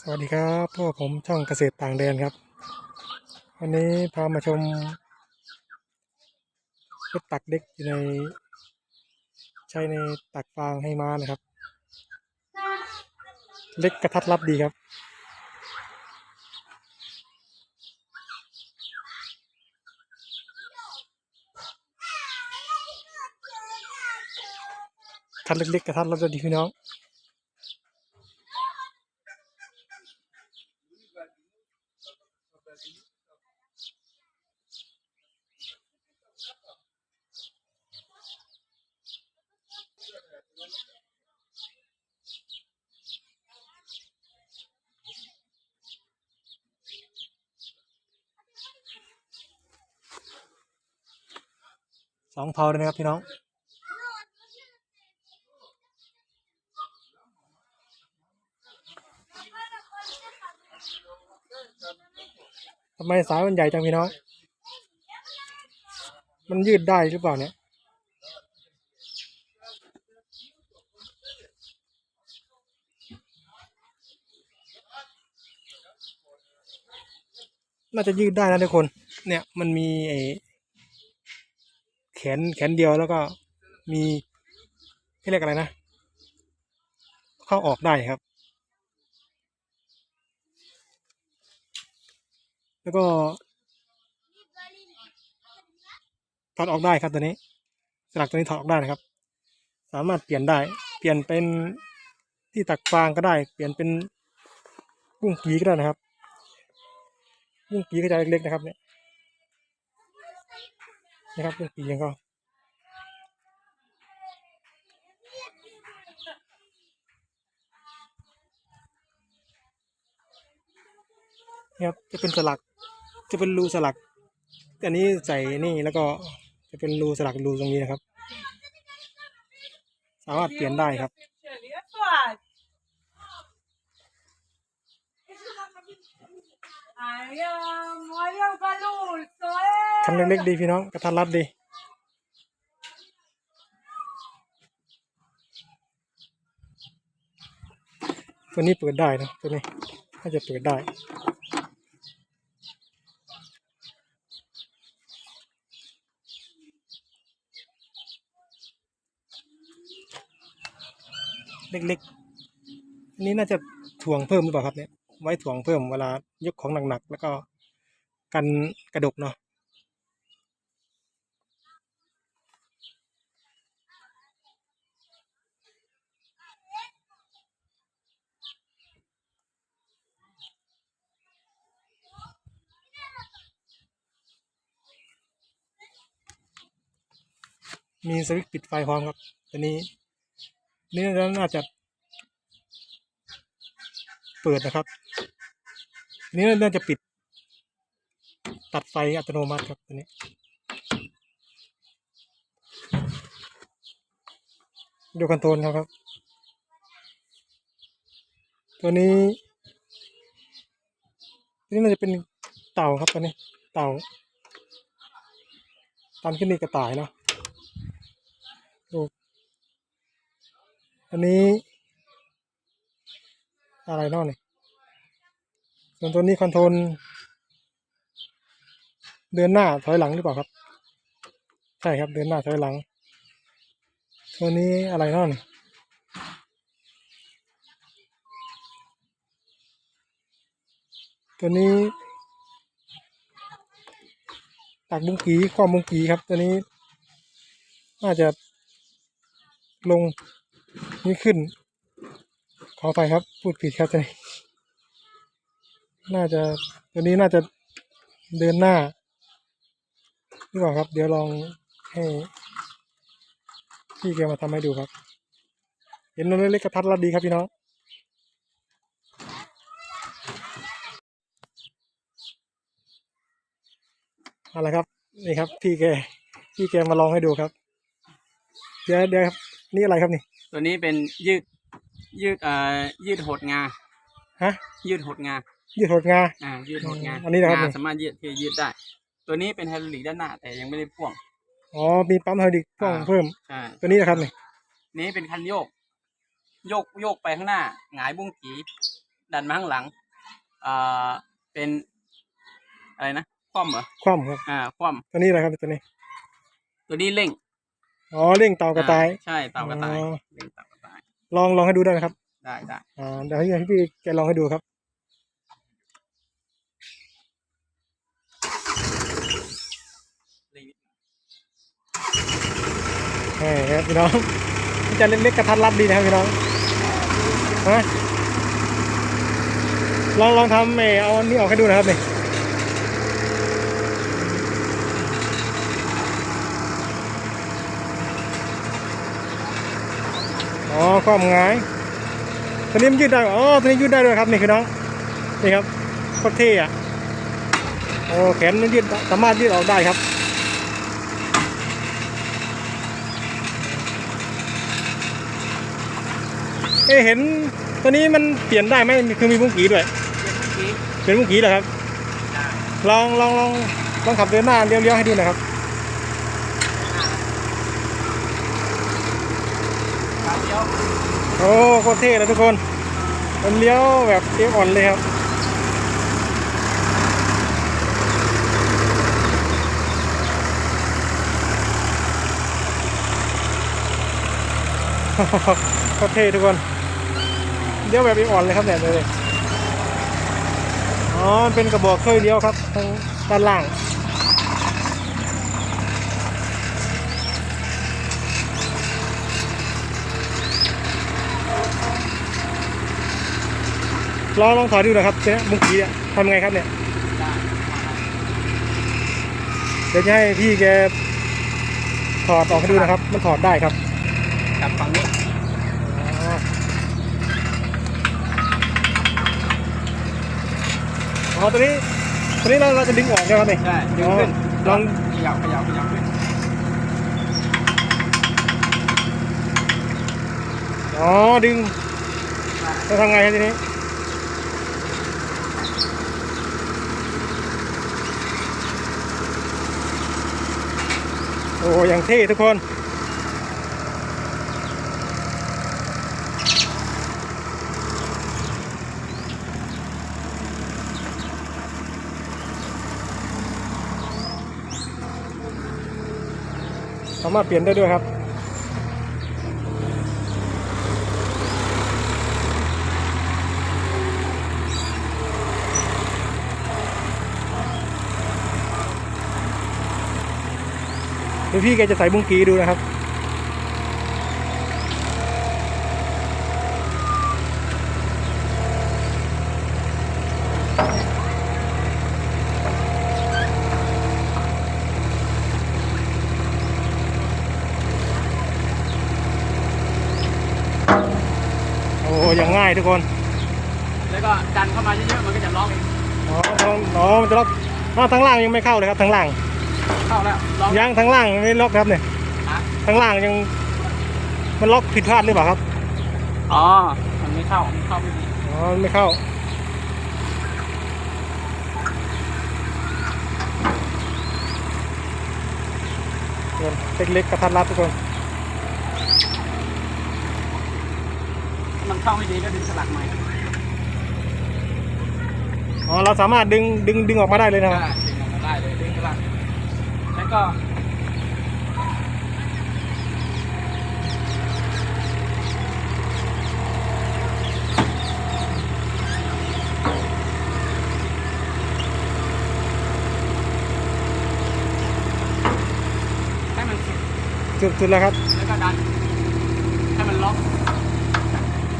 สวัสดีครับพวกผมช่องเกษตรต่างแดนครับ วันนี้พามาชมรถตักเด็กอยู่ใน ใช้ในตักฟางให้มานะครับ เล็กกระทัดรัดดีครับคันเล็กๆกระทัดรัดดีพี่น้อง องเผาเลยนะครับพี่น้อง ทำไมสายมันใหญ่จังพี่น้อง มันยืดได้หรือเปล่าเนี่ยน่าจะยืดได้นะทุกคน เนี่ยมันมีไอ นแขนเดียวแล้วก็มีที่เรียกอะไรนะ เข้าออกได้ครับ แล้วก็ถอดออกได้ครับตัวนี้ สลักตัวนี้ถอดออกได้นะครับ สามารถเปลี่ยนได้ เปลี่ยนเป็นที่ตักฟางก็ได้ เปลี่ยนเป็นกุ้งกีก็ได้นะครับกุ้งกีก็จะเล็กๆนะครับเนี่ย นะครับกุ้งกียังก็นี่ครับจะเป็นสลักจะเป็นรูสลัก อันนี้ใส่นี่แล้วก็จะเป็นรูสลักรูตรงนี้นะครับ สามารถเปลี่ยนได้ครับ ทำเล็กๆดีพี่น้องกระทันรัดดีตัวนี้เปิดได้นะตัวนี้น่าจะเปิดได้เล็กๆนี่น่าจะถ่วงเพิ่มหรือเปล่าครับเนี่ย ไว้ถ่วงเพิ่มเวลายกของหนักๆแล้วก็กันกระดกเนาะมีสวิตช์ปิดไฟพร้อมครับตัวนี้ นี่น่าจะ เปิดนะครับนี่น่าจะปิด ตัดไฟอัตโนมัติครับตัวนี้ ดูคอนโทรลครับครับ ตัวนี้นี่น่าจะเป็นเต่าครับตัวนี้ เต่าตันขึ้นนี่กระต่ายเนาะดูอันนี้ อะไรนอกนี่ส่วนตัวนี้คอนโทรลเดินหน้าถอยหลังหรือเปล่าครับ ใช่ครับเดินหน้าถอยหลัง ตัวนี้อะไรนอกนี่ตัวนี้ตักบุ้งกีความบุ้งกีครับ ตัวนี้ น่าจะลงนี่ขึ้น อไปครับ พูดผิดครับตัวนี้ น่าจะตัวนี้น่าจะเดินหน้าหรือเปล่าครับ เดี๋ยวลองให้พี่แกมาทำให้ดูครับ เห็นนนเล็กกระทัดรัดดีครับพี่น้องอาละครับ นี่ครับ พี่แกพี่แกมาลองให้ดูครับ เดี๋ยวเดี๋ยวครับ นี่อะไรครับนี่ ตัวนี้เป็นยืด ยืดเอ่อยืดหดงาฮะ ยืดหดงายืดหดงา อ่ายืดหดงาอืมอันนี้นะครับ งานี่สามารถยืดที่ยืดได้ ตัวนี้เป็นไฮดรอลิกด้านหน้าแต่ยังไม่ได้พ่วง อ๋อ มีปั๊มไฮดรอลิกพ่วงอ่า เพิ่ม ใช่ตัวนี้นะครับนี่นี้เป็นคันโยก โยกโยกไปข้างหน้าหงายบุ้งกีดันมาข้างหลังอ่าเป็นอะไรนะคว่ำเหรอคว่ำครับ อ่าคว่ตัวนี้อะไรครับตัวนี้ำตัวนี้เร่งอ๋อเร่งเตากระต่าย อ่ใช่เต่ากระต่ายอ๋อ เร่งเต่ากระต่าย ลองลองให้ดูได้ไหมครับ ได้ได้อ่าเดี๋ยวให้ให้พี่แกลองให้ดูครับเร่งนิดนี่ครับพี่น้องมันจะเล็กๆกระทัดรัดดีนะครับพี่น้องฮะลองลองทำเออเอาอันนี้ออกให้ดูนะครับนี่ อ๋อความหงายตัวนี้มันยืดได้อ๋อตัวนี้ยืดได้ด้วยครับนี่คือน้องนี่ครับโคตรเท่อะโอ้แขนมันยืดสามารถยืดออกได้ครับเอะเห็นตัวนี้มันเปลี่ยนได้ไหมคือมีบุ้งกีด้วยเดี๋ยวเมื่อกี้เป็นบุ้งกีเหรอครับได้ลองลองลองลองขับเดินหน้าเลี้ยวๆให้ดูหน่อยครับ ขาเดียว โอ้โคตรเท่เลยทุกคน มันเลี้ยวแบบเลี้ยวอ่อนเลยครับโคตรเท่ทุกคนเลี้ยวแบบเลี้ยวอ่อนเลยครับเนี่ยดูเลยอ๋อเป็นกระบอกช่วยเลี้ยวครับทางด้านล่าง ลองลองถอดดูหน่อยครับเนี่ยบุ้งกีเนี่ยทำไงครับเนี่ยได้เดี๋ยวจะให้พี่แกถอดออกให้ดูนะครับ มันถอดได้ครับกลับฝั่งนี้อ๋ออ๋อตัวนี้ตัวนี้เราเราจะดึงออกใช่ไหมครับเนี่ยได้ดึงอ๋อขึ้นลองขยับขยับขยับขึ้นอ๋อดึงจะทำไงครับทีนี้ โอ้อย่างเท่ทุกคน สามารถเปลี่ยนได้ด้วยครับ ดี๋ยวพี่แกจะใส่บุ้งกีดูนะครับ โอ้อย่างง่ายทุกคนแล้วก็ดันเข้ามาเยอะๆมันก็จะล็อกเอง อ๋อทางอ๋อมันจะล็อกอ๋อทางล่างยังไม่เข้าเลยครับทางล่าง เข้าแล้วล็อกยังทางล่างไม่ล็อกครับเนี่ยฮะทางล่างยังมันล็อกผิดพลาดหรือเปล่าครับอ๋อ มันไม่เข้ามันเข้าไม่ดีอ๋อมันไม่เข้าส่วนเล็กๆกระทัดรัดทุกคนถ้ามันเข้าไม่ดีก็ดึงสลักใหม่อ๋อเราสามารถดึงดึงดึงออกมาได้เลยนะครับ ได้ดึงออกมาได้เลยดึงสลัก แล้วก็ให้มันสุดสุดสุดแล้วครับ แล้วก็ดัน ให้มันล็อก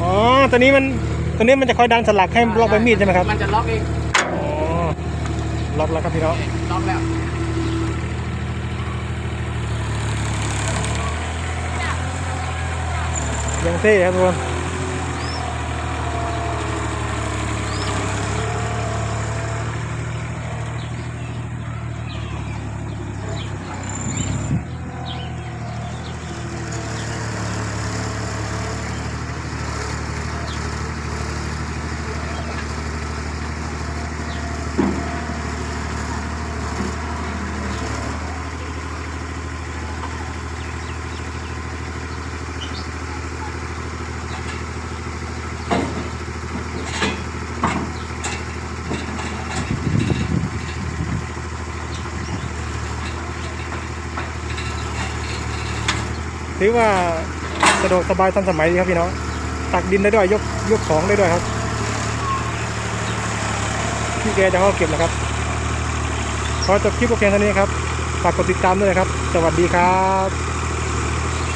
อ๋อ ตัวนี้มัน ตัวนี้มันจะคอยดันสลักให้ล็อกใบมีดใช่ไหมครับ มันจะล็อกเอง อ๋อ ล็อกแล้วครับพี่น้อง ล็อกแล้ว ยังเท่ครับทุกคน ถือว่าสะดวกสบายทันสมัยดีครับพี่น้องตักดินได้ด้วยยกยกของได้ด้วยครับพี่แกจะเข้าเก็บนะครับขอจบคลิปโอเคเท่านี้ครับฝากกดติดตามด้วยนะครับ สวัสดีครับ